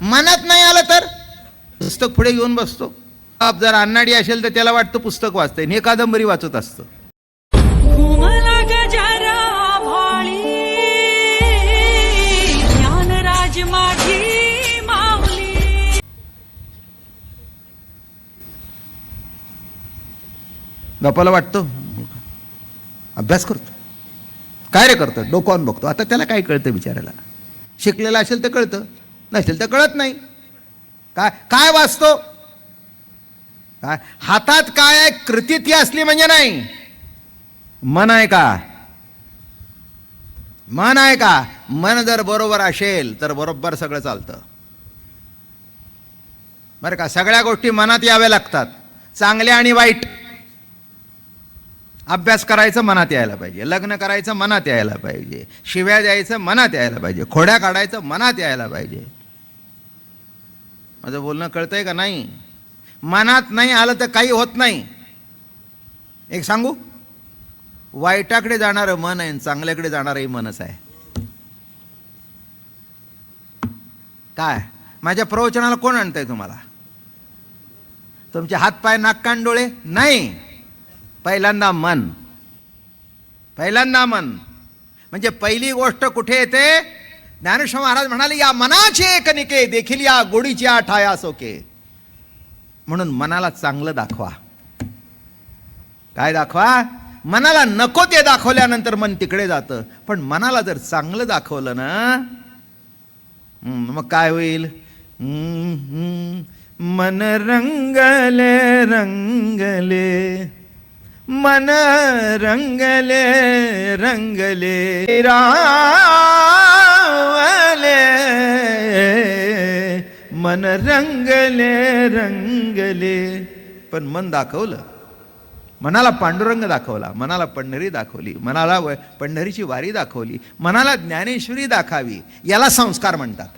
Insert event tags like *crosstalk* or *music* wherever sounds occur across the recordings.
मनात नाही आलं तर? पुस्तक पुढे घेऊन बसतो. आप जर अन्नाडी असेल तर त्याला वाटतं पुस्तक वाचतंय आणि हे कादंबरी वाचत असतं. बापाला वाटतं? अभ्यास करतो. काय रे करतं? डोकावून बघतो. आता त्याला काय कळतं बिचारायला शिकलेलं असेल तर कळतं. नसेल तर कळत नाही. काय काय वाचतो? काय? हातात काय आहे? कृती ती असली म्हणजे नाही. मन आहे का? मन आहे का? मन जर बरोबर असेल तर बरोबर सगळं चालतं. बरं का? सगळ्या गोष्टी मनात याव्या लागतात. चांगल्या आणि वाईट. अभ्यास करायचं मनात यायला पाहिजे. लग्न करायचं मनात यायला पाहिजे. शिव्या द्यायचं मनात यायला पाहिजे. खोड्या काढायचं मनात यायला पाहिजे. माझं बोलणं कळतंय का? नाही. मनात नाही आलं तर काही होत नाही. एक सांगू? वाईटाकडे जाणारं मन आहे चांगल्याकडे जाणारंही मनच आहे. काय? माझ्या प्रवचनाला कोण आणतंय तुम्हाला? तुमचे हात पाय नाक कान डोळे? नाही. पहिल्यांदा मन. पहिल्यांदा मन. म्हणजे पहिली गोष्ट कुठे येते? ज्ञानेश्वर महाराज म्हणाले या मनाचे एकनिके देखील या गोडीची ठाया सोके म्हणून मनाला चांगलं दाखवा. काय दाखवा? मनाला नको ते दाखवल्यानंतर मन तिकडे जातं. पण मनाला जर चांगलं दाखवलं ना हम्म, मग काय होईल? हम्म, हम्म, मन रंगले रंगले. मन रंगले रंगले. रा मन रंगले रंगले. पण मन दाखवलं. मनाला पांडुरंग दाखवला मनाला पंढरी दाखवली मनाला पंढरीची वारी दाखवली मनाला ज्ञानेश्वरी दाखावी याला संस्कार म्हणतात.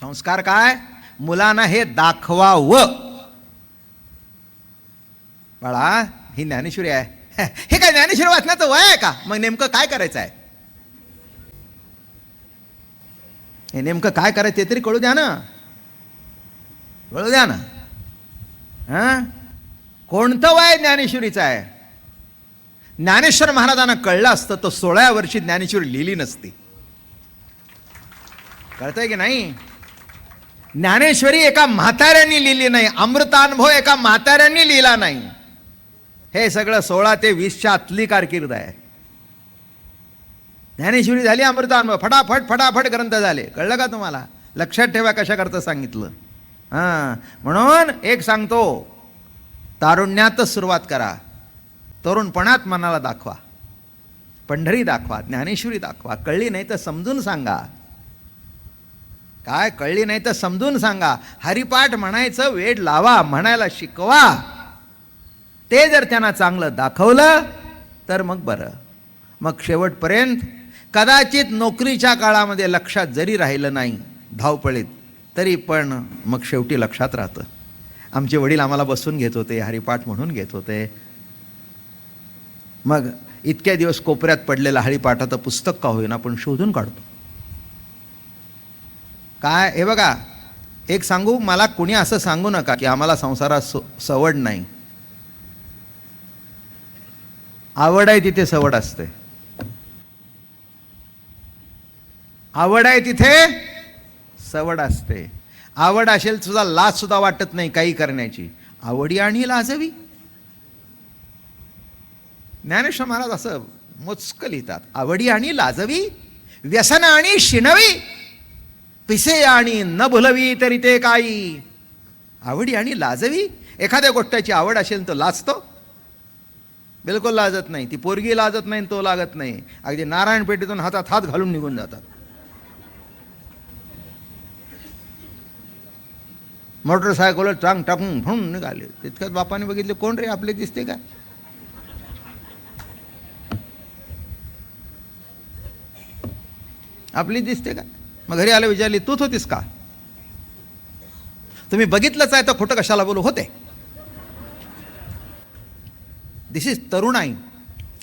संस्कार काय? मुलांना हे दाखवावं. बाळा ही ज्ञानेश्वरी आहे. *laughs* हे काय ज्ञानेश्वरी वाचण्याचं वय आहे का? मग नेमकं काय करायचं आहे हे नेमकं काय करायचं ते तरी कळू द्या ना. कळू द्या ना. हां? कोणतं वय ज्ञानेश्वरीचं आहे? ज्ञानेश्वर महाराजांना कळलं असतं तर सोळाव्या वर्षी ज्ञानेश्वरी लिहिली नसती. कळतंय की नाही? ज्ञानेश्वरी एका म्हाताऱ्यांनी लिहिली नाही अमृतानुभव एका म्हाताऱ्यांनी लिहिला नाही. हे सगळं सोळा ते वीसच्या आतली कारकीर्द आहे. ज्ञानेश्वरी झाली अमृतानुभव फटाफट फटाफट ग्रंथ झाले. कळलं का तुम्हाला? लक्षात ठेवा कशाकरता सांगितलं. हां. म्हणून एक सांगतो तारुण्यातच सुरुवात करा. तरुणपणात मनाला दाखवा. पंढरी दाखवा ज्ञानेश्वरी दाखवा. कळली नाही तर समजून सांगा. काय कळली नाही तर समजून सांगा. हरिपाठ म्हणायचं वेड लावा म्हणायला शिकवा. ते जर त्यांना चांगलं दाखवलं तर मग बरं. मग शेवटपर्यंत कदाचित नोकरीच्या काळामध्ये लक्षात जरी राहिलं नाही धावपळीत तरी पण मग शेवटी लक्षात राहतं. आमचे वडील आम्हाला बसून घेत होते हरिपाठ म्हणून घेत होते. मग इतक्या दिवस कोपऱ्यात पडलेलं हरिपाठाचं पुस्तक का होईना आपण शोधून काढतो. काय? हे बघा एक सांगू? मला कुणी असं सांगू नका की आम्हाला संसारात सो सवड नाही. आवड आहे तिथे सवड असते. आवड आहे तिथे? सवड असते. आवड असेल सुद्धा लाज सुद्धा वाटत नाही काही करण्याची. आवडी आणि लाजवी. ज्ञानेश्वर महाराज असं मोजकं लिहितात. आवडी आणि लाजवी व्यसन आणि शिणवी पिसे आणि न भुलवी तरी ते काही. आवडी आणि लाजवी एखाद्या गोष्टाची आवड असेल तर लाजतो. बिलकुल लाजत नाही. ती पोरगी लाजत नाही आणि तो लागत नाही. अगदी नारायण पेटीतून हातात हात घालून निघून जातात. मोटरसायकलवर चांग टाकून म्हणून निघाले. तितक्यात बापाने बघितले कोण रे? आपले दिसते का? आपली दिसते का? मग घरी आलं विचारली तूच होतीस का? तुम्ही बघितलंच आहे तर खोटं कशाला बोलू? होते. दिस इज तरुणाई.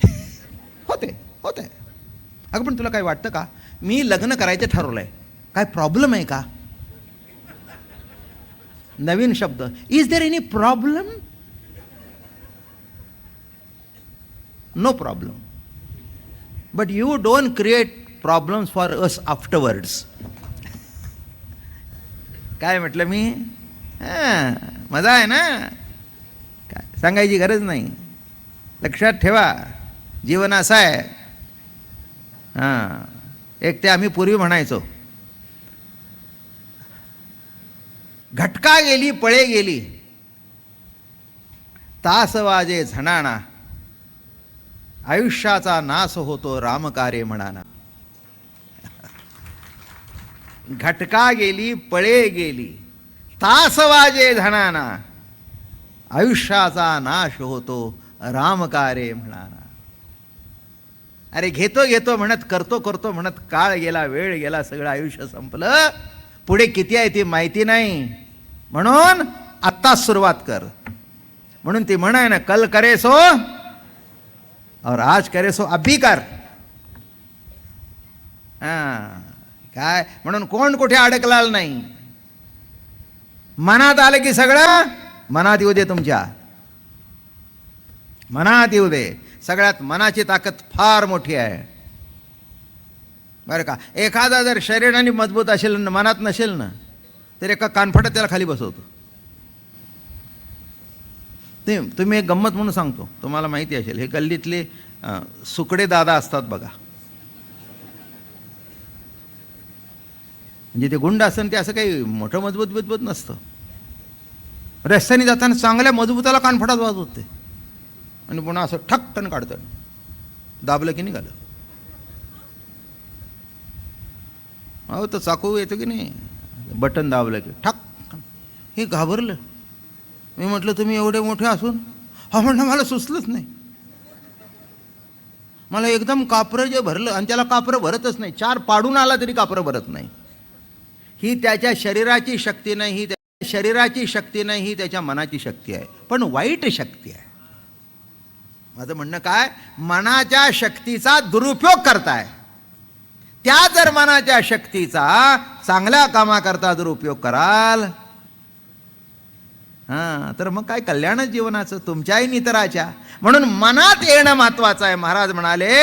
*laughs* होते होते. अगं पण तुला काही वाटतं का? मी लग्न करायचं ठरवलं आहे काय प्रॉब्लेम आहे का? नवीन शब्द. Is there any problem no problem but you don't create problems for us afterwards काय म्हटलं मी? हां मजा आहे ना? काय? सांगायची गरज नाही. लक्षात ठेवा. जीवन असं आहे. हां एक ते आम्ही पूर्वी म्हणायचो. घटका गेली पळे गेली. तास वाजे झणाणा. आयुष्याचा नाश होतो रामकार्य म्हणाना. घटका गेली पळे गेली. तास वाजे धनाना आयुष्याचा नाश होतो रामकार्य म्हणाना. अरे घेतो घेतो म्हणत करतो करतो म्हणत काळ गेला वेळ गेला सगळं आयुष्य संपलं. पुढे किती आहे ती माहिती नाही. म्हणून आत्ताच सुरुवात कर. म्हणून ती म्हण आहे ना कल करे सो और आज करे सो अभी कर. काय? म्हणून कोण कुठे अडकलाल नाही. मनात आलं की सगळं मनात येऊ दे तुमच्या. मनात येऊ दे. सगळ्यात मनाची ताकद फार मोठी आहे. बरं का? एखादा जर शरीराने मजबूत असेल ना मनात नसेल ना तर एका कानफटात त्याला खाली बसवतो. ते तुम्ही एक गंमत म्हणून सांगतो. तुम्हाला माहिती असेल हे गल्लीतले सुकडे दादा असतात बघा. म्हणजे ते गुंड असतं ते असं काही मोठं मजबूत बिजबूत नसतं. रस्त्याने जाताना चांगल्या मजबूताला कानफटात वाजवते आणि पुन्हा असं ठक्कन काढतं दाबलं की निघालं. अहो तर चाकू येतो की नाही? बटन दाबलं की ठक. हे घाबरलं. मी म्हटलं तुम्ही एवढे मोठे असून? हा म्हणणं मला सुचलंच नाही. मला एकदम कापरं जे भरलं आणि त्याला कापरं भरतच नाही. चार पाडून आला तरी कापरं भरत नाही. ही त्याच्या शरीराची शक्ती नाही ही त्या शरीराची शक्ती नाही ही त्याच्या मनाची शक्ती आहे. पण वाईट शक्ती आहे. माझं म्हणणं काय? मनाच्या शक्तीचा दुरुपयोग करताय. त्या जर मनाच्या शक्तीचा चांगल्या कामाकरता जर उपयोग कराल हां तर मग काय कल्याणच जीवनाचं? तुमच्याही नितराच्या. म्हणून मनात येणं महत्वाचं आहे. महाराज म्हणाले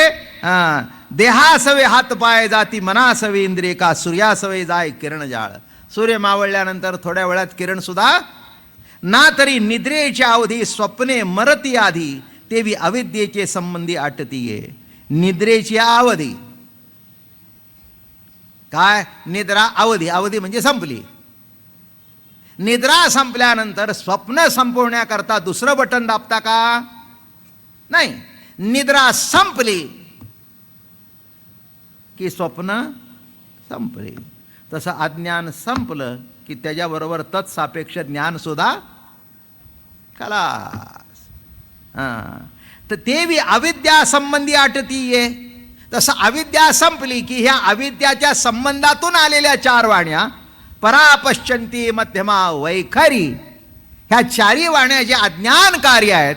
हां देहासवे हात पाय जाती मनासवे इंद्रिय का? सूर्यासवे जाय किरण जाळ. सूर्य मावळल्यानंतर थोड्या वेळात किरण सुद्धा ना तरी निद्रेच्या अवधी स्वप्ने मरती आधी तेवी अविद्येचे संबंधी आटतीये. निद्रेची अवधी काय? निद्रा अवधी. अवधी म्हणजे संपली. निद्रा संपल्यानंतर स्वप्न संपवण्याकरता दुसरं बटन दाबता का? नाही. निद्रा संपली की स्वप्न संपली. तसं अज्ञान संपलं की त्याच्याबरोबर तत्सापेक्ष ज्ञानसुद्धा कला हां. तर तेवी बी अविद्यासंबंधी आटती ये तसं अविद्या संपली की ह्या अविद्याच्या संबंधातून आलेल्या चार वाण्या परापश्चंती मध्यमा वैखरी ह्या चारी वाण्या ज्या अज्ञान कार्य आहेत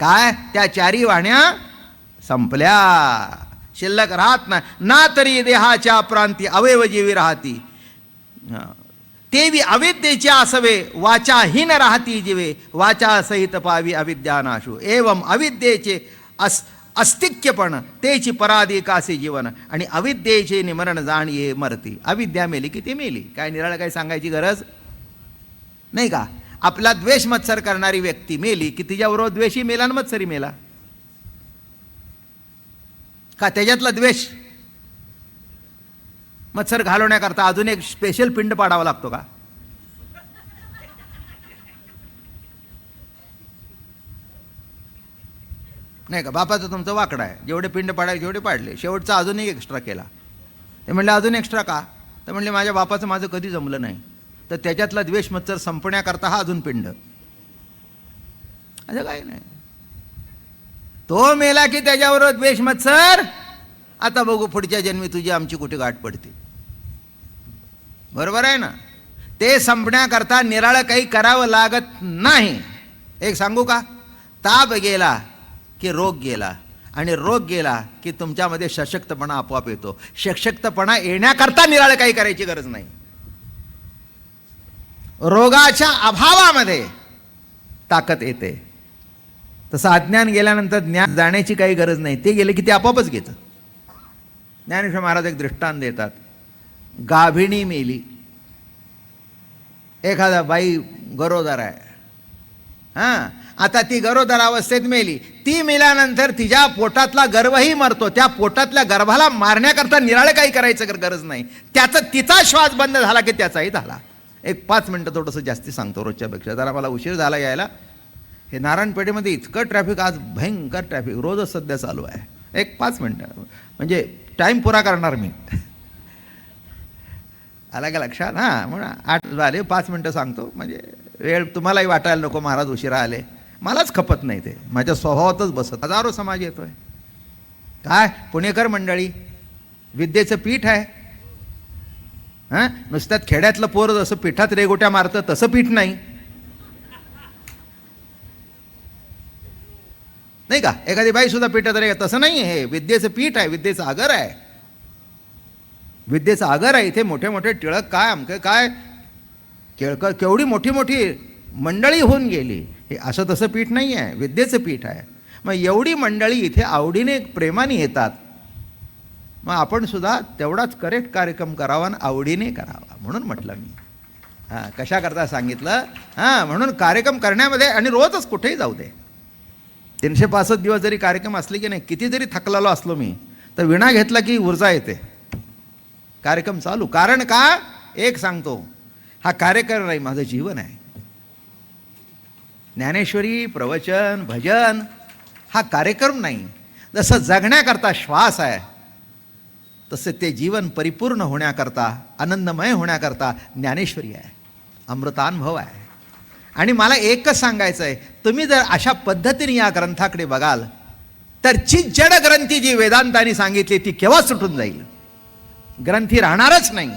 काय? त्या चारी वाण्या संपल्या. शिल्लक राहत नाही. ना तरी देहाच्या प्रांती अवयवजीवी राहती. तेवी अविद्येचे असवे वाचाहीन राहती जिवे. वाचा सहित पावी अविद्यानाशू एवम अविद्येचे अस अस्तिक्यपण तेची पराधिकासे जीवन. आणि अविद्येचे निमरण जाण ये मरती. अविद्या मेली की ती मेली. काय निराळ काही सांगायची गरज? नाही का? आपला द्वेष मत्सर करणारी व्यक्ती मेली की तिच्याबरोबर द्वेषी मेला आणि मत्सरी मेला. का त्याच्यातला द्वेष? मत्सर घालवण्याकरता अजून एक स्पेशल पिंड पाडावा लागतो का? नाही का? बापाचं तुमचं वाकडं आहे. जेवढे पिंड पाडायचे जेवढे पाडले. शेवटचा अजून एक एक्स्ट्रा केला. ते म्हणले अजून एक्स्ट्रा का? तर म्हणले माझ्या बापाचं माझं कधी जमलं नाही. तर त्याच्यातला द्वेष मत्सर संपण्याकरता हा अजून पिंड. असं काही नाही. तो मेला की त्याच्याबरोबर द्वेष मत्सर. आता बघू पुढच्या जन्मी तुझी आमची कुठे गाठ पडते. बरोबर आहे ना? ते संपण्याकरता निराळं काही करावं लागत नाही. एक सांगू का? ताप गेला. की रोग गेला. आणि रोग गेला की तुमच्यामध्ये सशक्तपणा आपोआप येतो. सशक्तपणा येण्याकरता निराळ काही करायची गरज नाही. रोगाच्या अभावामध्ये ताकद येते. तसं अज्ञान गेल्यानंतर ज्ञान जाण्याची काही गरज नाही. ते गेले की ते आपोआपच घेतं. ज्ञानेश्वर महाराज एक दृष्टांत देतात. गाभिणी मेली. एखादा बाई गरोदर आहे. हां? आता ती गरोदर अवस्थेत मेली. ती मेल्यानंतर तिच्या पोटातला गर्भही मरतो. त्या पोटातल्या गर्भाला मारण्याकरता निराळे काही करायचं कर गरज नाही. त्याचा तिचा श्वास बंद झाला की त्याचाही झाला. एक पाच मिनटं थोडंसं जास्ती सांगतो रोजच्यापेक्षा. जरा मला उशीर झाला यायला. हे नारायणपेठेमध्ये इतकं ट्रॅफिक आज भयंकर ट्रॅफिक रोजच सध्या चालू आहे. एक पाच मिनटं. म्हणजे टाईम पुरा करणार मी. आला का लक्षात? हां म्हणून आठ झाले पाच मिनटं सांगतो. म्हणजे वेळ तुम्हालाही वाटायला नको महाराज उशिरा आले. मलाच खपत नाही ते. माझ्या स्वभावातच बसत. हजारो समाज येतोय. काय? पुणेकर मंडळी विद्येचं पीठ आहे. हां? नुसत्यात खेड्यातलं पोर जसं पिठात रेगोट्या मारतं तसं पीठ नाही. नाही का? एखादी बाई सुद्धा पिठात रे तसं नाही हे विद्येचं पीठ आहे विद्येचं आगर आहे. विद्येचा आगर आहे. इथे मोठे मोठे टिळक काय अमके काय? केळकर केवढी मोठी मोठी मंडळी होऊन गेली. हे असं तसं पीठ नाही आहे विद्येचं पीठ आहे. मग एवढी मंडळी इथे आवडीने प्रेमाने येतात. मग आपण सुद्धा तेवढाच करेक्ट कार्यक्रम करावा आणि आवडीने करावा म्हणून म्हटलं मी. हां कशाकरता सांगितलं? हां म्हणून कार्यक्रम करण्यामध्ये आणि रोजच कुठेही जाऊ दे. तीनशे पासष्ट दिवस जरी कार्यक्रम असले की नाही किती जरी थकलेलो असलो मी तर विणा घेतला की ऊर्जा येते. कार्यक्रम चालू. कारण का? एक सांगतो हा कार्यक्रम नाही माझं जीवन आहे. ज्ञानेश्वरी प्रवचन भजन हा कार्यक्रम नाही. जसं जगण्याकरता श्वास आहे तसे ते जीवन परिपूर्ण होण्याकरता आनंदमय होण्याकरता ज्ञानेश्वरी आहे. अमृतानुभव आहे. आणि मला एकच सांगायचं आहे तुम्ही जर अशा पद्धतीने या ग्रंथाकडे बघाल तर जी जड ग्रंथी जी वेदांताने सांगितली ती केव्हा सुटून जाईल? ग्रंथी राहणारच नाही.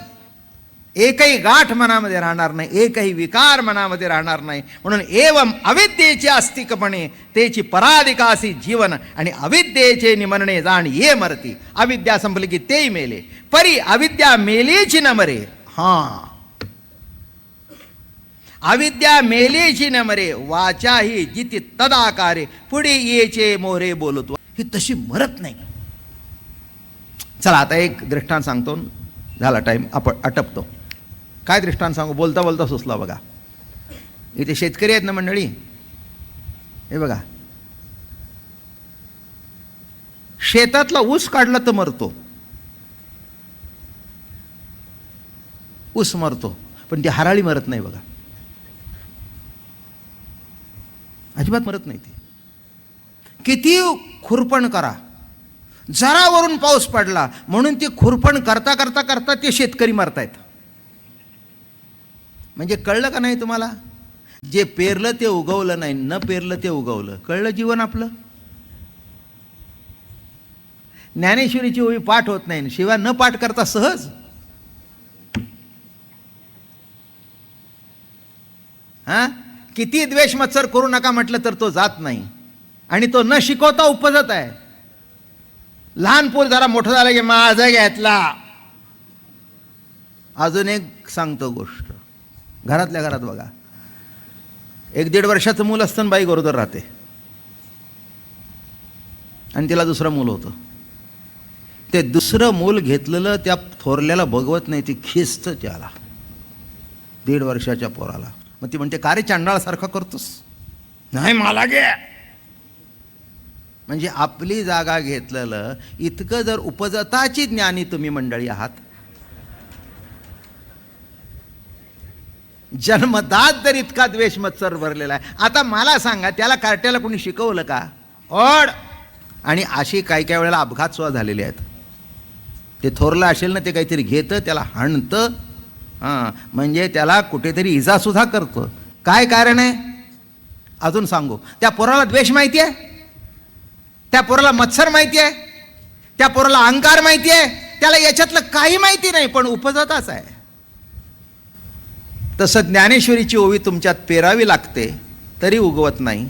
एकही गाठ मनामध्ये राहणार नाही एकही विकार मनामध्ये राहणार नाही. म्हणून एवम अविद्येचे अस्तिकपणे तेची पराधिकासी जीवन आणि अविद्येचे निमरणे जाण ये मरती. अविद्या संपली की तेही मेले. परी अविद्या मेलेची न मरे. हां. अविद्या मेलेची न मरे वाचा ही जिती तदाकारे. पुढे येचे मोरे बोलतो ही तशी मरत नाही. चला आता एक दृष्टांत सांगतो झाला टाईम आपण अटपतो काय दृष्टांत सांगू? बोलता बोलता सुचला बघा. इथे शेतकरी आहेत ना मंडळी? हे बघा. शेतातला ऊस काढला तर मरतो. ऊस मरतो. पण ती हराळी मरत नाही बघा. अजिबात मरत नाही ती. किती खुरपण करा. जरा वरून पाऊस पडला म्हणून ते खुरपण करता करता करता ते शेतकरी मरतायत. म्हणजे कळलं का नाही तुम्हाला? जे पेरलं ते उगवलं नाही न पेरलं ते उगवलं. कळलं जीवन आपलं? ज्ञानेश्वरीची ओळी पाठ होत नाही शिवाय न पाठ करता सहज. हां? किती द्वेष मत्सर करू नका म्हटलं तर तो जात नाही. आणि तो न शिकवता उपजत आहे. लहान पोर जरा मोठं झालं की माझा घेतला. अजून एक सांगतो गोष्ट. घरातल्या घरात बघा. एक दीड वर्षाचं मूल असतं बाई गरोदर राहते. आणि तिला दुसरं मूल होतं. ते दुसरं मूल घेतलेलं त्या थोरल्याला बघवत नाही ती खिस्त त्याला. दीड वर्षाच्या पोराला. मग ती म्हणते का रे चांडाळासारखा करतोस? नाही मला घे. म्हणजे आपली जागा घेतलेलं इतकं जर उपजताची ज्ञानी तुम्ही मंडळी आहात जन्मदात जर इतका द्वेष मत्सर भरलेला आहे. आता मला सांगा त्याला कार्ट्याला कोणी शिकवलं का? ओढ. आणि अशी काही काही वेळेला अपघात सुद्धा झालेले आहेत. ते थोरलं असेल ना ते काहीतरी घेतं त्याला हाणतं. हां म्हणजे त्याला कुठेतरी इजासुद्धा करतं. काय कारण आहे? अजून सांगू. त्या पोराला द्वेष माहिती आहे? त्या पोराला मत्सर माहिती आहे? त्या पोराला अहंकार माहिती आहे? त्याला याच्यातलं काही माहिती नाही पण उपजतच आहे. तसं ज्ञानेश्वरीची ओवी तुमच्यात पेरावी लागते तरी उगवत नाही.